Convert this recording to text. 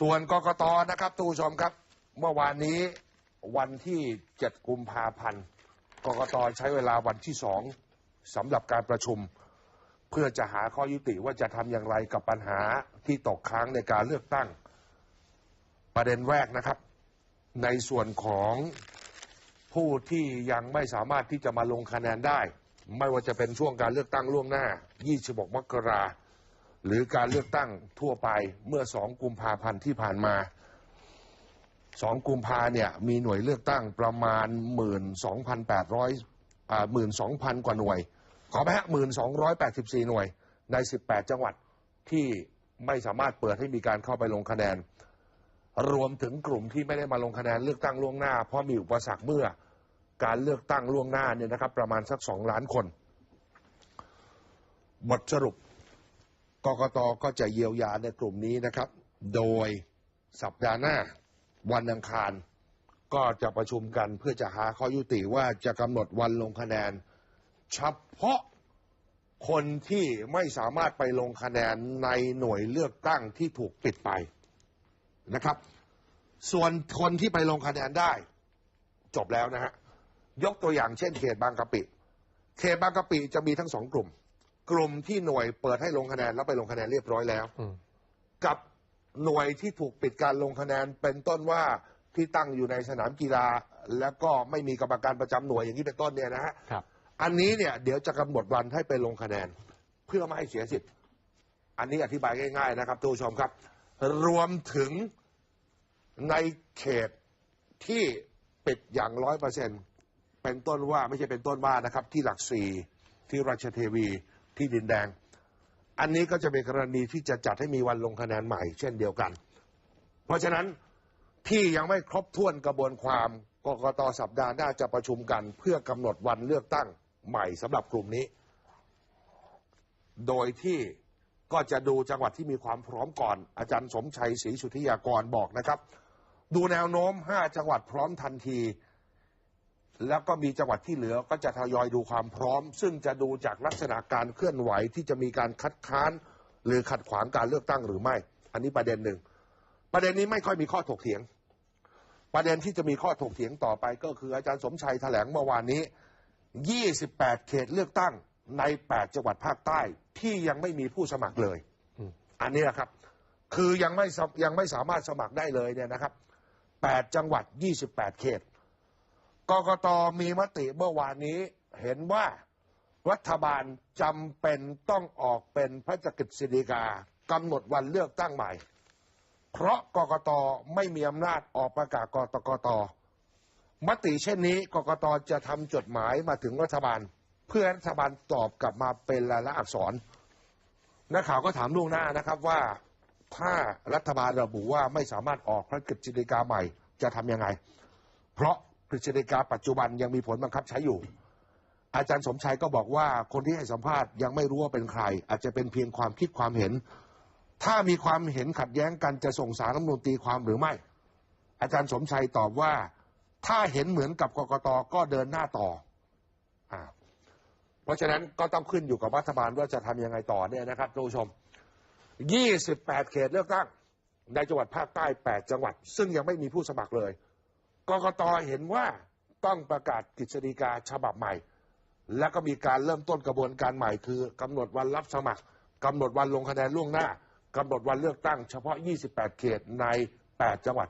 ส่วนกกตนะครับทุกผู้ชมครับ เมื่อวานนี้วันที่ 7 กุมภาพันธ์กกตใช้เวลาวันที่สองสำหรับการประชุม เพื่อจะหาข้อยุติว่าจะทำอย่างไรกับปัญหาที่ตกค้างในการเลือกตั้ง ประเด็นแรกนะครับ ในส่วนของผู้ที่ยังไม่สามารถที่จะมาลงคะแนนได้ ไม่ว่าจะเป็นช่วงการเลือกตั้งล่วงหน้า 26 มกรา หรือการเลือกตั้งทั่วไปเมื่อ2กุมภาพันธ์ที่ผ่านมา2กุมภาเนี่ยมีหน่วยเลือกตั้งประมาณ12,800อ่า12,000กว่าหน่วย ขอไปฮะ1284หน่วยใน18จังหวัดที่ไม่สามารถเปิดให้มีการเข้าไปลงคะแนน รวมถึงกลุ่มที่ไม่ได้มาลงคะแนนเลือกตั้งล่วงหน้า เพราะมีอุปสรรคเมื่อการเลือกตั้งล่วงหน้าเนี่ยนะครับ ประมาณสักสองล้านคน บทสรุป กกตก็จะเยียวยาในกลุ่มนี้นะครับ โดยสัปดาห์หน้าวันอังคารก็จะประชุมกันเพื่อจะหาข้อยุติว่าจะกำหนดวันลงคะแนนเฉพาะคนที่ไม่สามารถไปลงคะแนนในหน่วยเลือกตั้งที่ถูกปิดไปนะครับ ส่วนคนที่ไปลงคะแนนได้ จบแล้วนะฮะยกตัวอย่างเช่นเขตบางกะปิ เขตบางกะปิจะมีทั้งสองกลุ่ม กลุ่มที่หน่วยเปิดให้ลงคะแนนแล้วไปลงคะแนนเรียบร้อยแล้ว อืม กับหน่วยที่ถูกปิดการลงคะแนนเป็นต้นว่าที่ตั้งอยู่ในสนามกีฬา แล้วก็ไม่มีกรรมการประจำหน่วยอย่างนี้เป็นต้นเนี่ยนะฮะครับ อันนี้เนี่ยเดี๋ยวจะกำหนดวันให้ไปลงคะแนน เพื่อไม่ให้เสียสิทธิ์ อันนี้อธิบายง่าย ๆ นะครับทุกผู้ชมครับ รวมถึงในเขตที่ปิดอย่างร้อยเปอร์เซ็นเป็นต้นว่าไม่ใช่เป็นต้นว่านะครับ ที่หลักสี่ที่ราชเทวี ที่ดินแดง อันนี้ก็จะเป็นกรณีที่จะจัดให้มีวันลงคะแนนใหม่ เช่นเดียวกัน เพราะฉะนั้นที่ยังไม่ครบถ้วนกระบวนความกกตสัปดาห์หน้าจะประชุมกัน เพื่อกำหนดวันเลือกตั้งใหม่สำหรับกลุ่มนี้ โดยที่ก็จะดูจังหวัดที่มีความพร้อมก่อน อาจารย์สมชัยศรีสุทธิยากรบอกนะครับ ดูแนวโน้ม 5 จังหวัดพร้อมทันที แล้วก็มีจังหวัดที่เหลือก็จะทยอยดูความพร้อม ซึ่งจะดูจากลักษณะการเคลื่อนไหวที่จะมีการคัดค้าน หรือขัดขวางการเลือกตั้งหรือไม่ อันนี้ประเด็นหนึ่ง ประเด็นนี้ไม่ค่อยมีข้อถกเถียง ประเด็นที่จะมีข้อถกเถียงต่อไปก็คืออาจารย์สมชัยแถลงเมื่อวานนี้ 28 เขตเลือกตั้งใน 8 จังหวัดภาคใต้ที่ยังไม่มีผู้สมัครเลย อันนี้นะครับ คือยังไม่ยังไม่สามารถสมัครได้เลยเนี่ยนะครับ 8 จังหวัด 28 เขต กกตมีมติเมื่อวานนี้เห็นว่ารัฐบาลจำเป็นต้องออกเป็นพระราชกฤษฎีกากำหนดวันเลือกตั้งใหม่ เพราะกกตไม่มีอำนาจออกประกาศกตกตมติเช่นนี้กกตจะทำจดหมายมาถึงรัฐบาล เพื่อรัฐบาลตอบกลับมาเป็นลายลักษณ์อักษรนักข่าวก็ถามล่วงหน้านะครับว่าถ้ารัฐบาลระบุว่าไม่สามารถออกพระกฤษฎีกาใหม่จะทำยังไง เพราะ ฤษฎีกาปัจจุบันยังมีผลบังคับใช้อยู่ อาจารย์สมชัยก็บอกว่าคนที่ให้สัมภาษณ์ยังไม่รู้ว่าเป็นใคร อาจจะเป็นเพียงความคิดความเห็น ถ้ามีความเห็นขัดแย้งกันจะส่งสารรัฐมนูญตีความหรือไม่ อาจารย์สมชัยตอบว่าถ้าเห็นเหมือนกับกกตก็เดินหน้าต่ออเพราะฉะนั้นก็ต้องขึ้นอยู่กับรัฐบาลว่าจะทำยังไงต่อเนี่ยนะครับท่านผู้ชม 28 เขตเลือกตั้งในจังหวัดภาคใต้ 8 จังหวัด ซึ่งยังไม่มีผู้สมัครเลย กกตเห็นว่าต้องประกาศกฤษฎีกาฉบับใหม่ แล้วก็มีการเริ่มต้นกระบวนการใหม่ คือกำหนดวันรับสมัครกำหนดวันลงคะแนนล่วงหน้ากำหนดวันเลือกตั้งเฉพาะ 28 เขตใน 8 จังหวัด